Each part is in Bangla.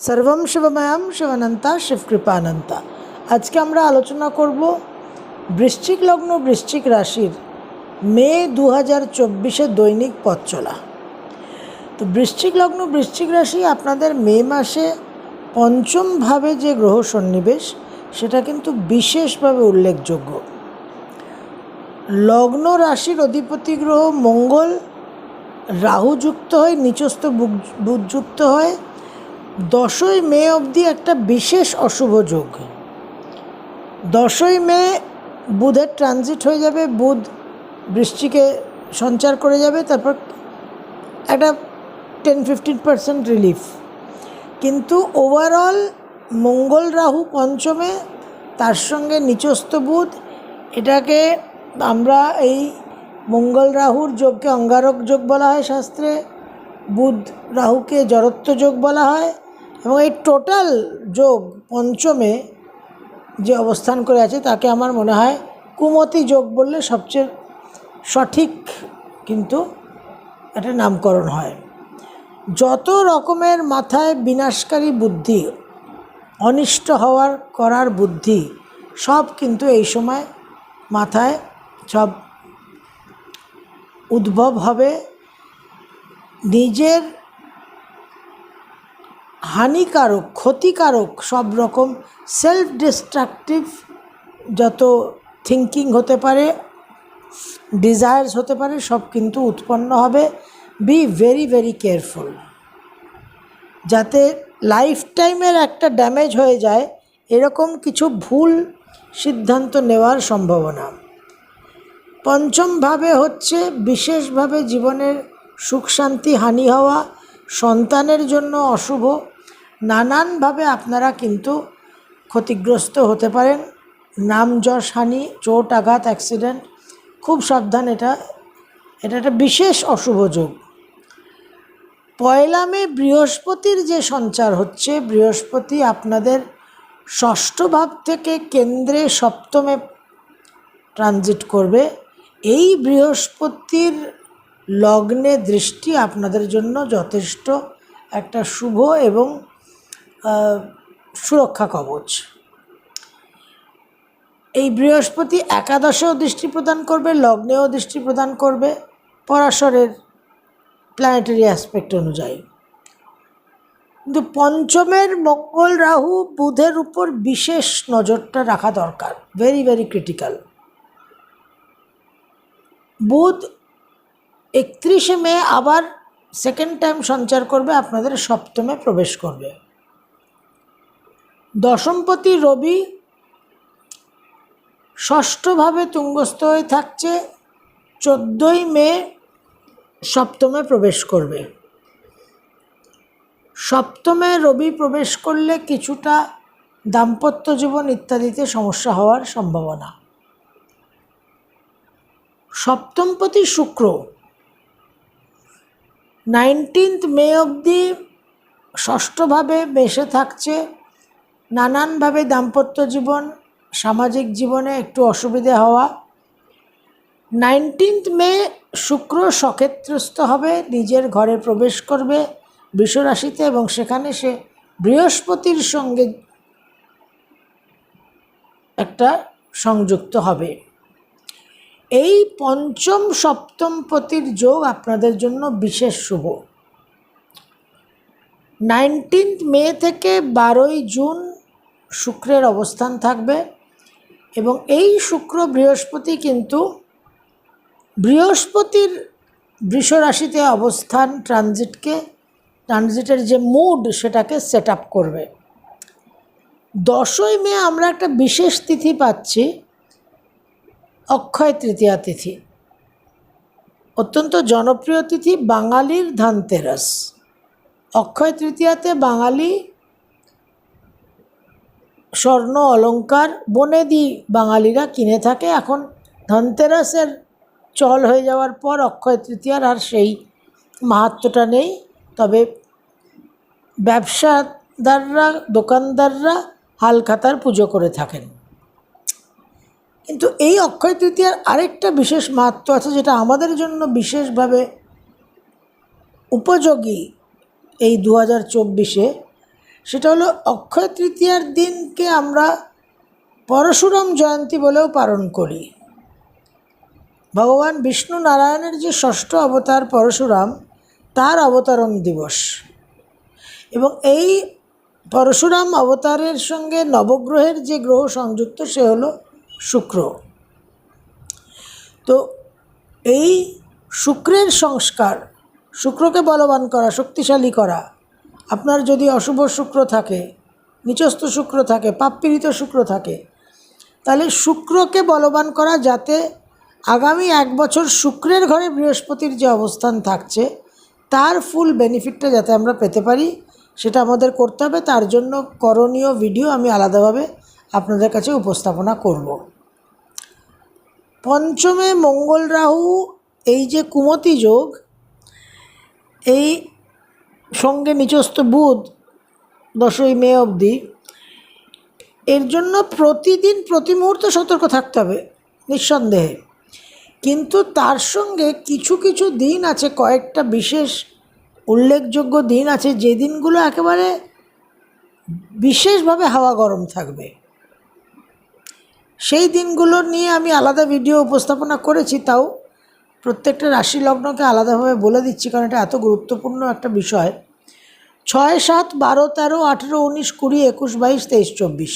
সর্বম শিবময়াম শিবানন্তা শিবকৃপানন্তা। আজকে আমরা আলোচনা করব বৃশ্চিক লগ্ন, বৃশ্চিক রাশির মে দু হাজার চব্বিশে দৈনিক পথ চলা। তো বৃশ্চিক লগ্ন, বৃশ্চিক রাশি আপনাদের মে মাসে পঞ্চমভাবে যে গ্রহ সন্নিবেশ, সেটা কিন্তু বিশেষভাবে উল্লেখযোগ্য। লগ্ন রাশির অধিপতি গ্রহ মঙ্গল, রাহু যুক্ত হয়, নিচস্থ বুধ- বুধ যুক্ত হয় দশই মে অবধি একটা বিশেষ অশুভ যোগ। দশই মে বুধের ট্রানজিট হয়ে যাবে, বুধ বৃষ্টিকে সঞ্চার করে যাবে, তারপর একটা টেন ফিফটিন পার্সেন্ট রিলিফ কিন্তু ওভারঅল মঙ্গল রাহু পঞ্চমে, তার সঙ্গে নিচস্থ বুধ, এটাকে আমরা এই মঙ্গল রাহুর যোগকে অঙ্গারক যোগ বলা হয় শাস্ত্রে, বুধ রাহুকে জড়ত্ব যোগ বলা হয় এবং এই টোটাল যোগ পঞ্চমে যে অবস্থান করে আছে, তাকে আমার মনে হয় কুমতি যোগ বললে সবচেয়ে সঠিক কিন্তু এটা নামকরণ হয়। যত রকমের মাথায় বিনাশকারী বুদ্ধি, অনিষ্ট হওয়ার করার বুদ্ধি, সব কিন্তু এই সময় মাথায় সব উদ্ভব হবে। নিজের হানিকারক, ক্ষতিকারক সব রকম সেলফ ডিস্ট্রাকটিভ যত থিঙ্কিং হতে পারে ডিজায়ার্স হতে পারে, সব কিন্তু উৎপন্ন হবে। বি ভেরি ভেরি কেয়ারফুল যাতে লাইফ টাইমের একটা ড্যামেজ হয়ে যায়, এরকম কিছু ভুল সিদ্ধান্ত নেওয়ার সম্ভাবনা। পঞ্চমভাবে হচ্ছে বিশেষভাবে জীবনের সুখ শান্তি হানি হওয়া, সন্তানের জন্য অশুভ। নানানভাবে আপনারা কিন্তু ক্ষতিগ্রস্ত হতে পারেন। নাম যশ হানি, চোট, আঘাত, অ্যাক্সিডেন্ট, খুব সাবধান এটা। এটা একটা বিশেষ অশুভ যোগ। পয়লা মে বৃহস্পতির যে সঞ্চার হচ্ছে, বৃহস্পতি আপনাদের ষষ্ঠ ভাব থেকে কেন্দ্রে সপ্তমে ট্রানজিট করবে। এই বৃহস্পতির লগ্নে দৃষ্টি আপনাদের জন্য যথেষ্ট একটা শুভ এবং সুরক্ষা কবচ। এই বৃহস্পতি একাদশেও দৃষ্টি প্রদান করবে, লগ্নেও দৃষ্টি প্রদান করবে পরাশরের প্ল্যানেটারি অ্যাসপেক্ট অনুযায়ী। কিন্তু পঞ্চমের মঙ্গল রাহু বুধের উপর বিশেষ নজরটা রাখা দরকার ভেরি ভেরি ক্রিটিক্যাল বুধ একত্রিশে মে আবার সেকেন্ড টাইম সঞ্চার করবে, আপনাদের সপ্তমে প্রবেশ করবে। দশমপতি রবি ষষ্ঠভাবে তুঙ্গস্থ হয়ে থাকছে, চোদ্দোই মে সপ্তমে প্রবেশ করবে। সপ্তমে রবি প্রবেশ করলে কিছুটা দাম্পত্য জীবন ইত্যাদিতে সমস্যা হওয়ার সম্ভাবনা। সপ্তমপতি শুক্র, নাইনটিন্থ মে অবধি ষষ্ঠভাবে মেশে থাকছে নানানভাবে দাম্পত্য জীবন, সামাজিক জীবনে একটু অসুবিধে হওয়া। নাইনটিন্থ মে শুক্র সক্ষেত্রস্থ হবে, নিজের ঘরে প্রবেশ করবে বৃষরাশিতে এবং সেখানে সে বৃহস্পতির সঙ্গে একটা সংযুক্ত হবে। এই পঞ্চম সপ্তম পতির যোগ আপনাদের জন্য বিশেষ শুভ। নাইনটিন্থ মে থেকে বারোই জুন শুক্রের অবস্থান থাকবে এবং এই শুক্র বৃহস্পতি কিন্তু বৃহস্পতির বৃষ রাশিতে অবস্থান ট্রানজিটকে, ট্রানজিটের যে মুড সেটাকে সেট আপ করবে। দশই মে আমরা একটা বিশেষ তিথি পাচ্ছি, অক্ষয় তৃতীয়া তিথি। অত্যন্ত জনপ্রিয় তিথি বাঙালির ধানতেরাস। অক্ষয় তৃতীয়াতে বাঙালি স্বর্ণ অলংকার বনেদি বাঙালিরা কিনে থাকে। এখন ধনতেরাসের চল হয়ে যাওয়ার পর অক্ষয় তৃতীয়ার আর সেই মাহাত্ম্যটা নেই। তবে ব্যবসাদাররা, দোকানদাররা হালখাতার পুজো করে থাকেন। কিন্তু এই অক্ষয় তৃতীয়ার আরেকটা বিশেষ মাহাত্ম্য আছে, যেটা আমাদের জন্য বিশেষভাবে উপযোগী এই দু হাজার চব্বিশে। সেটা হলো অক্ষয় তৃতীয়ার দিনকে আমরা পরশুরাম জয়ন্তী বলেও পালন করি। ভগবান বিষ্ণু নারায়ণের যে ষষ্ঠ অবতার পরশুরাম, তার অবতরণ দিবস। এবং এই পরশুরাম অবতারের সঙ্গে নবগ্রহের যে গ্রহ সংযুক্ত, সে হলো শুক্র। তো এই শুক্রের সংস্কার, শুক্রকে বলবান করা, শক্তিশালী করা আপনার যদি অশুভ শুক্র থাকে, নিচস্থ শুক্র থাকে, পাপপীড়িত শুক্র থাকে, তাহলে শুক্রকে বলবান করা যাতে আগামী এক বছর শুক্রের ঘরে বৃহস্পতির যে অবস্থান থাকছে, তার ফুল বেনিফিটটা যাতে আমরা পেতে পারি, সেটা আমাদের করতে হবে। তার জন্য করণীয় ভিডিও আমি আলাদাভাবে আপনাদের কাছে উপস্থাপনা করব। পঞ্চমে মঙ্গল রাহু, এই যে কুমতি যোগ, এই সঙ্গে নিচস্থ বুধ দশই মে অবধি। এর জন্য প্রতিদিন, প্রতি মুহূর্তে সতর্ক থাকতে হবে, নিঃসন্দেহে। কিন্তু তার সঙ্গে কিছু কিছু দিন আছে, কয়েকটা বিশেষ উল্লেখযোগ্য দিন আছে, যে দিনগুলো একেবারে বিশেষভাবে হাওয়া গরম থাকবে। সেই দিনগুলো নিয়ে আমি আলাদা ভিডিও উপস্থাপনা করেছি, তাও প্রত্যেকটা রাশি লগ্নকে আলাদাভাবে বলে দিচ্ছি, কারণ এটা এত গুরুত্বপূর্ণ একটা বিষয়। ছয়, সাত, বারো, তেরো, আঠেরো, উনিশ, কুড়ি, একুশ, বাইশ, তেইশ, চব্বিশ।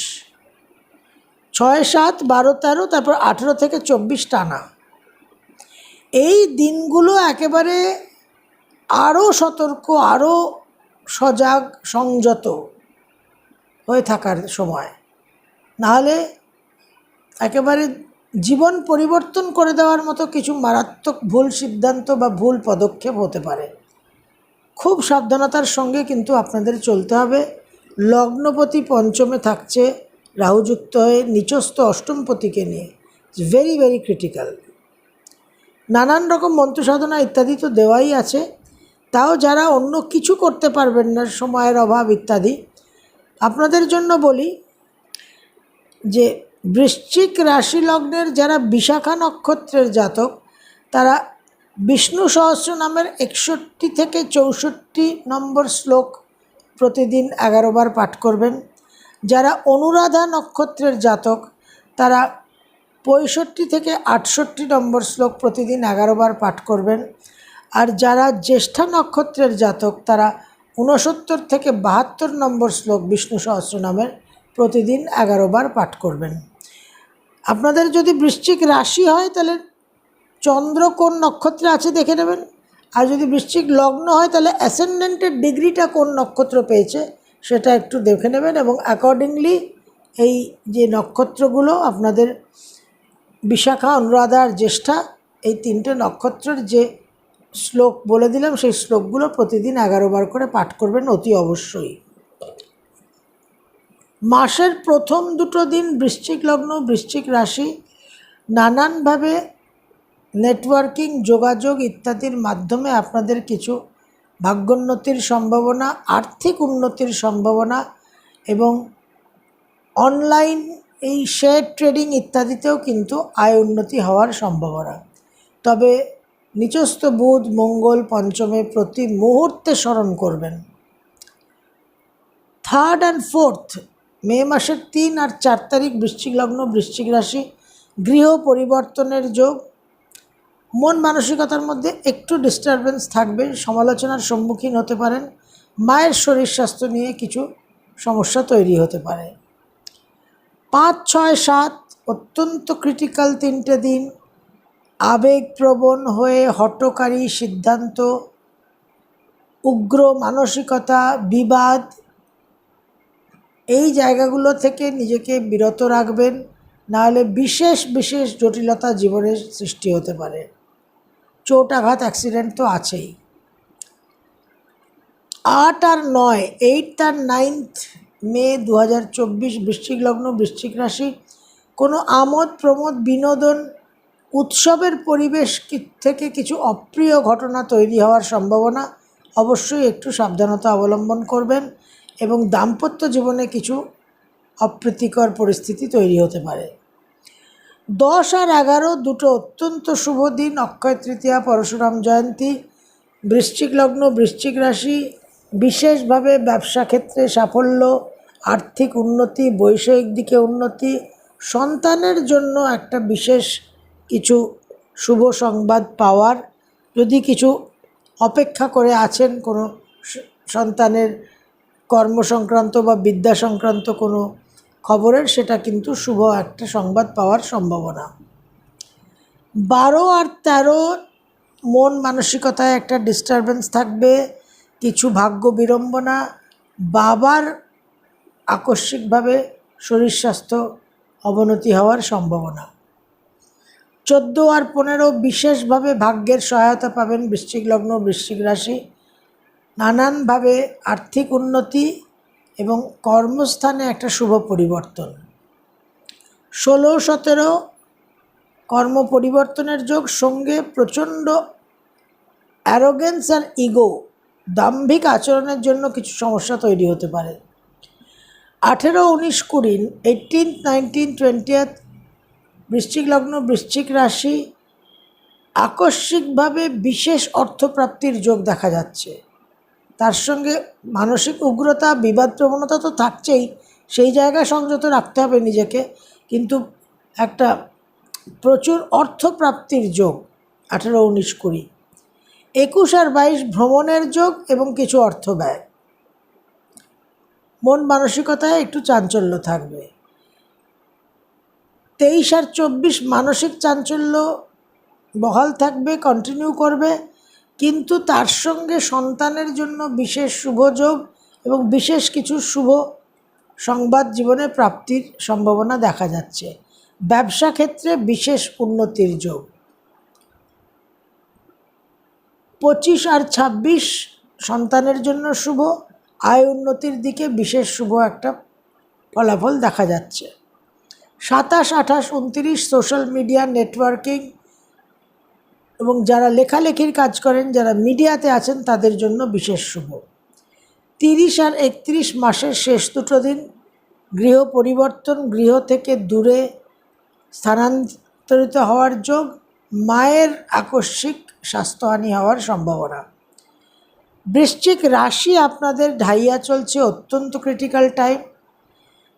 ছয়, সাত, বারো, তেরো, তারপর আঠেরো থেকে চব্বিশ টানা। এই দিনগুলো একেবারে আরও সতর্ক, আরও সজাগ, সংযত হয়ে থাকার সময়। নাহলে একেবারে জীবন পরিবর্তন করে দেওয়ার মতো কিছু মারাত্মক ভুল সিদ্ধান্ত বা ভুল পদক্ষেপ হতে পারে। খুব সাবধানতার সঙ্গে কিন্তু আপনাদের চলতে হবে। লগ্নপতি পঞ্চমে থাকছে, রাহুযুক্ত হয়ে নিচস্থ অষ্টমপতিকে নিয়ে। ইটস ভেরি ভেরি ক্রিটিক্যাল নানান রকম মন্ত্রসাধনা ইত্যাদি তো দেওয়াই আছে। তাও যারা অন্য কিছু করতে পারবেন না, সময়ের অভাব ইত্যাদি, আপনাদের জন্য বলি যে বৃশ্চিক রাশি লগ্নের যারা বিশাখা নক্ষত্রের জাতক, তারা বিষ্ণু সহস্র নামের একষট্টি থেকে চৌষট্টি নম্বর শ্লোক প্রতিদিন এগারো বার পাঠ করবেন। যারা অনুরাধা নক্ষত্রের জাতক, তারা পঁয়ষট্টি থেকে আটষট্টি নম্বর শ্লোক প্রতিদিন এগারো বার পাঠ করবেন। আর যারা জ্যেষ্ঠা নক্ষত্রের জাতক, তারা ঊনসত্তর থেকে বাহাত্তর নম্বর শ্লোক বিষ্ণু সহস্র নামের প্রতিদিন এগারো বার পাঠ করবেন। আপনাদের যদি বৃশ্চিক রাশি হয়, তাহলে চন্দ্র কোন নক্ষত্রে আছে দেখে নেবেন। আর যদি বৃশ্চিক লগ্ন হয়, তাহলে অ্যাসেন্ডেন্টের ডিগ্রিটা কোন নক্ষত্র পেয়েছে, সেটা একটু দেখে নেবেন এবং অ্যাকর্ডিংলি এই যে নক্ষত্রগুলো, আপনাদের বিশাখা, অনুরাধা আর জ্যেষ্ঠা, এই তিনটে নক্ষত্রের যে শ্লোক বলে দিলাম, সেই শ্লোকগুলো প্রতিদিন এগারো বার করে পাঠ করবেন অতি অবশ্যই। মাসের প্রথম দুটো দিন বৃশ্চিক লগ্ন, বৃশ্চিক রাশি, নানানভাবে নেটওয়ার্কিং, যোগাযোগ ইত্যাদির মাধ্যমে আপনাদের কিছু ভাগ্যোন্নতির সম্ভাবনা, আর্থিক উন্নতির সম্ভাবনা এবং অনলাইন এই শেয়ার ট্রেডিং ইত্যাদিতেও কিন্তু আয় উন্নতি হওয়ার সম্ভাবনা। তবে নিচস্থ বুধ, মঙ্গল, পঞ্চমে প্রতি মুহূর্তে স্মরণ করবেন। থার্ড অ্যান্ড ফোর্থ মে মাসের তিন আর চার তারিখ বৃশ্চিক লগ্ন, বৃশ্চিক রাশি, গৃহ পরিবর্তনের যোগ। মন মানসিকতার মধ্যে একটু ডিস্টারবেন্স থাকবে, সমালোচনার সম্মুখীন হতে পারেন, মায়ের শরীর স্বাস্থ্য নিয়ে কিছু সমস্যা তৈরি হতে পারে। পাঁচ, ছয়, সাত, অত্যন্ত ক্রিটিক্যাল তিনটে দিন। আবেগপ্রবণ হয়ে হটকারী সিদ্ধান্ত, উগ্র মানসিকতা, বিবাদ এই জায়গাগুলো থেকে নিজেকে বিরত রাখবেন, নাহলে বিশেষ বিশেষ জটিলতা জীবনের সৃষ্টি হতে পারে। চোট আঘাত অ্যাক্সিডেন্ট তো আছেই। আট আর নয় এইট আর নাইনথ মে দু হাজার চব্বিশ বৃশ্চিক লগ্ন, বৃশ্চিক রাশি, কোনো আমোদ, প্রমোদ, বিনোদন, উৎসবের পরিবেশ থেকে কিছু অপ্রিয় ঘটনা তৈরি হওয়ার সম্ভাবনা অবশ্যই একটু সাবধানতা অবলম্বন করবেন। এবং দাম্পত্য জীবনে কিছু অপ্রীতিকর পরিস্থিতি তৈরি হতে পারে। দশ আর এগারো দুটো অত্যন্ত শুভ দিন। অক্ষয় তৃতীয়া, পরশুরাম জয়ন্তী, বৃশ্চিক লগ্ন, বৃশ্চিক রাশি। বিশেষভাবে ব্যবসা ক্ষেত্রে সাফল্য, আর্থিক উন্নতি, বৈষয়িক দিকে উন্নতি। সন্তানের জন্য একটা বিশেষ কিছু শুভ সংবাদ পাওয়ার। যদি কিছু অপেক্ষা করে আছেন কোনো সন্তানের কর্ম সংক্রান্ত বা বিদ্যা সংক্রান্ত কোনো খবরের, সেটা কিন্তু শুভ একটা সংবাদ পাওয়ার সম্ভাবনা। বারো আর তেরো, মন মানসিকতায় একটা ডিস্টারবেন্স থাকবে, কিছু ভাগ্য বিড়ম্বনা, বাবার আকস্মিকভাবে শরীর স্বাস্থ্য অবনতি হওয়ার সম্ভাবনা। চোদ্দ আর পনেরো, বিশেষভাবে ভাগ্যের সহায়তা পাবেন বৃশ্চিক লগ্ন, বৃশ্চিক রাশি। নানানভাবে আর্থিক উন্নতি এবং কর্মস্থানে একটা শুভ পরিবর্তন। ষোলো, সতেরো কর্ম পরিবর্তনের যোগ সঙ্গে প্রচণ্ড অ্যারোগেন্স আর ইগো দাম্ভিক আচরণের জন্য কিছু সমস্যা তৈরি হতে পারে। আঠেরো, উনিশ, কুড়ি এইটিনথ নাইনটিন টোয়েন্টিয়াথ বৃশ্চিক লগ্ন, বৃশ্চিক রাশি আকস্মিকভাবে বিশেষ অর্থপ্রাপ্তির যোগ দেখা যাচ্ছে। তার সঙ্গে মানসিক উগ্রতা, বিবাদ প্রবণতা তো থাকছেই, সেই জায়গায় সংযত রাখতে হবে নিজেকে। কিন্তু একটা প্রচুর অর্থপ্রাপ্তির যোগ, আঠেরো উনিশ কুড়ি। একুশ আর বাইশ ভ্রমণের যোগ এবং কিছু অর্থ ব্যয়। মন মানসিকতায় একটু চাঞ্চল্য থাকবে। তেইশ আর চব্বিশ মানসিক চাঞ্চল্য বহাল থাকবে কন্টিনিউ করবে। কিন্তু তার সঙ্গে সন্তানের জন্য বিশেষ শুভযোগ এবং বিশেষ কিছু শুভ সংবাদ জীবনে প্রাপ্তির সম্ভাবনা দেখা যাচ্ছে। ব্যবসা ক্ষেত্রে বিশেষ উন্নতির যোগ। পঁচিশ আর ছাব্বিশ সন্তানের জন্য শুভ, আয় উন্নতির দিকে বিশেষ শুভ একটা ফলাফল দেখা যাচ্ছে। সাতাশ, আঠাশ, উনত্রিশ, সোশ্যাল মিডিয়া, নেটওয়ার্কিং এবং যারা লেখালেখির কাজ করেন, যারা মিডিয়াতে আছেন, তাদের জন্য বিশেষ শুভ। তিরিশ আর একত্রিশ মাসের শেষ দুটো দিন, গৃহ পরিবর্তন, গৃহ থেকে দূরে স্থানান্তরিত হওয়ার যোগ, মায়ের আকস্মিক স্বাস্থ্যহানি হওয়ার সম্ভাবনা। বৃশ্চিক রাশি আপনাদের ঢাইয়া চলছে, অত্যন্ত ক্রিটিক্যাল টাইম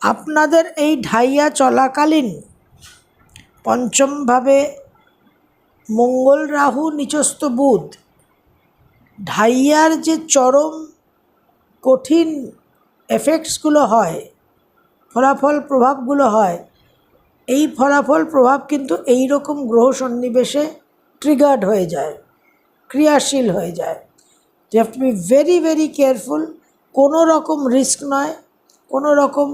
আপনাদের এই ঢাইয়া চলাকালীন পঞ্চমভাবে মঙ্গল রাহু নিচস্থ বুধ। ঢাইয়ার যে চরম কঠিন এফেক্টসগুলো হয়, ফলাফল প্রভাবগুলো হয়, এই ফলাফল প্রভাব কিন্তু এই রকম গ্রহ সন্নিবেশে ট্রিগার্ড হয়ে যায়, ক্রিয়াশীল হয়ে যায়। You have to be very very careful কোনো রকম রিস্ক নয়, কোনো রকম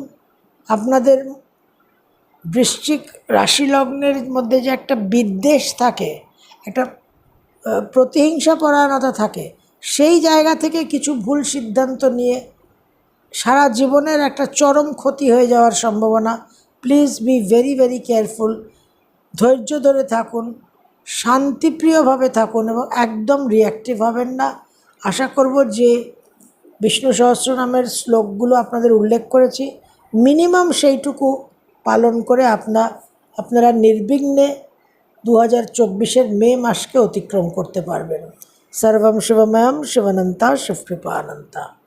আপনাদের বৃশ্চিক রাশি লগ্নের মধ্যে যে একটা বিদ্বেষ থাকে একটা প্রতিহিংসা পরায়ণতা থাকে। সেই জায়গা থেকে কিছু ভুল সিদ্ধান্ত নিয়ে সারা জীবনের একটা চরম ক্ষতি হয়ে যাওয়ার সম্ভাবনা। Please be very very careful ধৈর্য ধরে থাকুন, শান্তিপ্রিয়ভাবে থাকুন এবং একদম রিয়াক্টিভ হবেন না। আশা করব যে বিষ্ণু সহস্রনামের শ্লোকগুলো আপনাদের উল্লেখ করেছি। মিনিমাম সেইটুকু পালন করে আপনা, আপনারা নির্বিঘ্নে দু হাজার চব্বিশের মে মাসকে অতিক্রম করতে পারবেন। সর্বম শিবময়ম শিবানন্তা শিবকৃপানন্তা।